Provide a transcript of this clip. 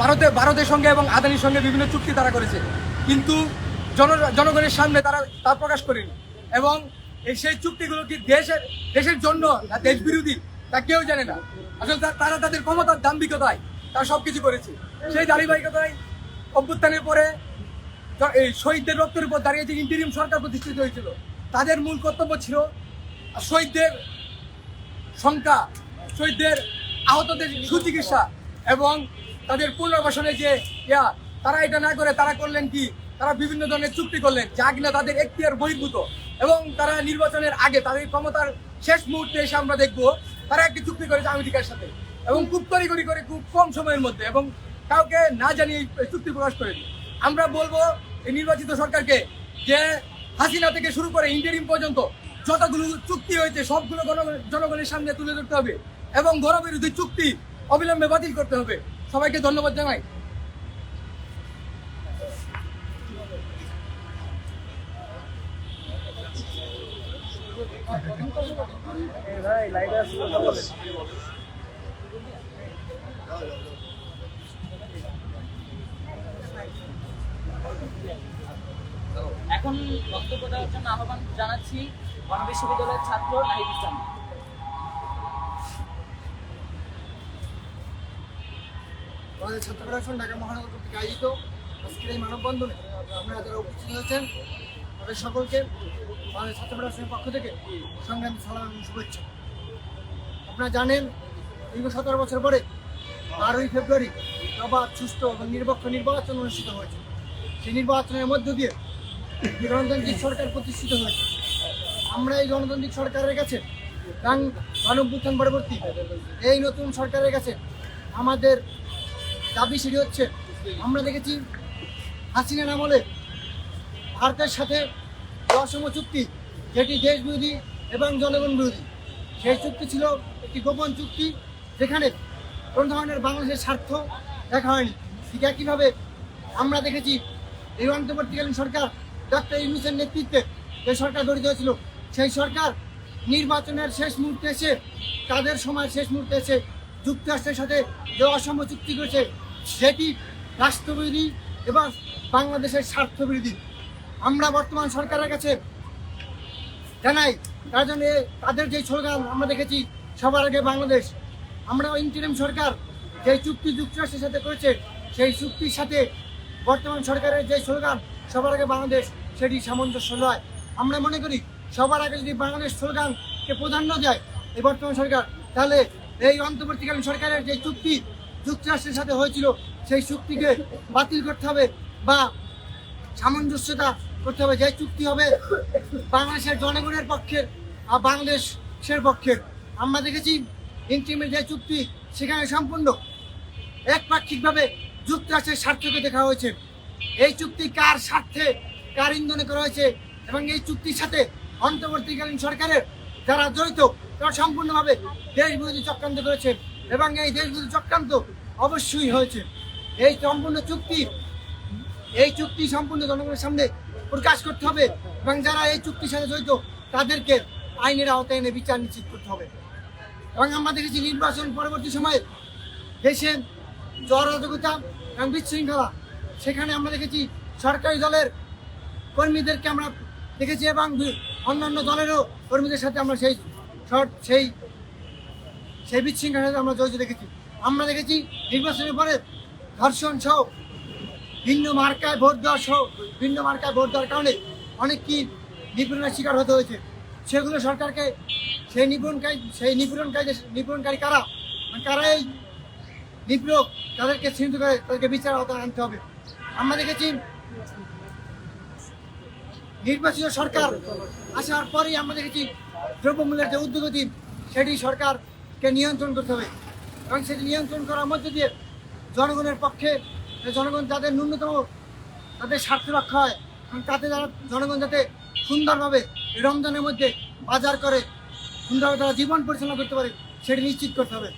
ভারতে, ভারতের সঙ্গে এবং আদানির সঙ্গে বিভিন্ন চুক্তি তারা করেছে। কিন্তু জন, জনগণের সামনে তারা তা প্রকাশ করেনি। এবং এই সেই চুক্তিগুলো কি দেশের দেশের জন্য না দেশ বিরোধী তা কেউ জানে না। আসলে তারা তাদের ক্ষমতার দাম্ভিকতায় তারা সবকিছু করেছে। সেই ধারাবাহিকতায় অভ্যুত্থানের পরে এই শহীদদের রক্তের উপর দাঁড়িয়ে যে ইন্টারিম সরকার প্রতিষ্ঠিত হয়েছিল, তাদের মূল কর্তব্য ছিল শহীদদের সংখ্যা, শহীদদের আহতদের সুচিকিৎসা এবং তাদের পুনর্বাসনে যে ইয়া, তারা এটা না করে তারা করলেন কি? তারা বিভিন্ন ধরনের চুক্তি করলেন যা কিনা তাদের এখতিয়ার বহির্ভূত। এবং তারা নির্বাচনের আগে তাদের ক্ষমতার শেষ মুহূর্তে এসে আমরা দেখব, তারা একটি চুক্তি করেছে আমেরিকার সাথে। এবং খুব তড়িঘড়ি করে খুব কম সময়ের মধ্যে এবং কাউকে না জানিয়ে চুক্তি প্রকাশ করেনি। আমরা বলব এই নির্বাচিত সরকারকে যে হাসিনা থেকে শুরু করে ইন্টারিম পর্যন্ত যতগুলো চুক্তি হয়েছে, সবগুলো গণ- জনগণের সামনে তুলে ধরতে হবে এবং গণবিরোধী চুক্তি অবিলম্বে বাতিল করতে হবে। সবাইকে ধন্যবাদ জানাই। এখন বক্তব্য দেওয়ার জন্য আহ্বান জানাচ্ছি গণ বিশ্ববিদ্যালয়ের ছাত্র নাহিদ ইসলাম। আমাদের ছাত্র ফেডারেশন ঢাকা মহানগর কর্তৃক আয়োজিত আজকের এই মানববন্ধনে আপনারা যারা উপস্থিত হয়েছেন তাদের সকলকে আমাদের ছাত্র ফেডারেশনের পক্ষ থেকে সংগ্রামী সালাম এবং শুভেচ্ছা। আপনারা জানেন, দীর্ঘ সতেরো বছর পরে বারোই ফেব্রুয়ারি অবাধ সুস্থ এবং নিরপেক্ষ নির্বাচন অনুষ্ঠিত হয়েছে। সেই নির্বাচনের মধ্য দিয়ে গণতান্ত্রিক সরকার প্রতিষ্ঠিত হয়েছে। আমরা এই গণতান্ত্রিক সরকারের কাছে গান গণভ্যুত্থান পরবর্তী এই নতুন সরকারের কাছে আমাদের দাবি সেটি হচ্ছে, আমরা দেখেছি হাসিনার আমলে ভারতের সাথে অসম চুক্তি, যেটি দেশ বিরোধী এবং জনগণ বিরোধী। সেই চুক্তি ছিল একটি গোপন চুক্তি, যেখানে কোনো ধরনের বাংলাদেশের স্বার্থ দেখা হয়নি। ঠিক একইভাবে আমরা দেখেছি, এই অন্তর্বর্তীকালীন সরকার ডক্টর ইউনুসের নেতৃত্বে যে সরকার গঠিত হয়েছিল, সেই সরকার নির্বাচনের শেষ মুহূর্তে এসে, তাদের সময় শেষ মুহূর্তে এসে যুক্তরাষ্ট্রের সাথে যে অসম চুক্তি করেছে, সেটি রাষ্ট্রবিরোধী এবং বাংলাদেশের স্বার্থবিরোধী। আমরা বর্তমান সরকারের কাছে জানাই, তার জন্য তাদের যে স্লোগান আমরা দেখেছি, সবার আগে বাংলাদেশ। আমরা ইন্টারিম সরকার যে চুক্তি যুক্তরাষ্ট্রের সাথে করেছে, সেই চুক্তির সাথে বর্তমান সরকারের যে স্লোগান, সবার আগে বাংলাদেশ, সেটি সামঞ্জস্য নয়। আমরা মনে করি, সবার আগে যদি বাংলাদেশ স্লোগানকে প্রাধান্য দেয় এই বর্তমান সরকার, তাহলে এই অন্তর্বর্তীকালীন সরকারের যে চুক্তি যুক্তরাষ্ট্রের সাথে হয়েছিল, সেই চুক্তিকে বাতিল করতে হবে বা সামঞ্জস্যতা করতে হবে। যে চুক্তি হবে বাংলাদেশের জনগণের পক্ষের আর বাংলাদেশের পক্ষের। আমরা দেখেছি ইন্টিমের যে চুক্তি, সেখানে সম্পূর্ণ একপাক্ষিকভাবে যুক্তরাষ্ট্রের স্বার্থকে দেখা হয়েছে। এই চুক্তি কার স্বার্থে, কার ইন্ধনে করা হয়েছে এবং এই চুক্তির সাথে অন্তর্বর্তীকালীন সরকারের যারা জড়িত, তারা সম্পূর্ণভাবে দেশ বিরোধী চক্রান্ত করেছে এবং এই দেশ বিরোধী চক্রান্ত অবশ্যই হয়েছে। এই সম্পূর্ণ চুক্তি, এই চুক্তি সম্পূর্ণ জনগণের সামনে প্রকাশ করতে হবে এবং যারা এই চুক্তির সাথে জড়িত, তাদেরকে আইনের আওতায় এনে বিচার নিশ্চিত করতে হবে। এবং আমরা দেখেছি নির্বাচন পরবর্তী সময়ে দেশে জরাজগতা এবং বিশৃঙ্খলা, সেখানে আমরা দেখেছি সরকারি দলের কর্মীদেরকে আমরা দেখেছি এবং অন্যান্য দলেরও কর্মীদের সাথে আমরা সেই শর্ট সেই সেই বিশৃঙ্খলার সাথে আমরা জড়িত দেখেছি। আমরা দেখেছি নির্বাচনের পরে ধর্ষণ সহ ভিন্ন মার্কায় ভোট দেওয়া সহ ভিন্ন মার্কায় ভোট দেওয়ার কারণে অনেক কি নিপীড়নের শিকার হতে হয়েছে। সেগুলো সরকারকে সেই নিপীড়নকারী সেই নিপীড়নকারী নিপীড়নকারী কারা? মানে কারা এই নিপীড়ক তাদেরকে চিহ্নিত করে তাদেরকে বিচার আওতায় আনতে হবে। আমরা দেখেছি নির্বাচিত সরকার আসার পরেই আমরা দেখেছি দ্রব্যমূল্যের যে উদ্যোগতি, সেটি সরকারকে নিয়ন্ত্রণ করতে হবে। এবং সেটি নিয়ন্ত্রণ করার মধ্যে দিয়ে জনগণের পক্ষে জনগণ যাদের ন্যূনতম তাদের স্বার্থ রক্ষা হয় এবং তাতে যারা জনগণ যাতে সুন্দরভাবে রমজানের মধ্যে বাজার করে, সুন্দরভাবে তারা জীবন পরিচালনা করতে পারে, সেটি নিশ্চিত করতে হবে।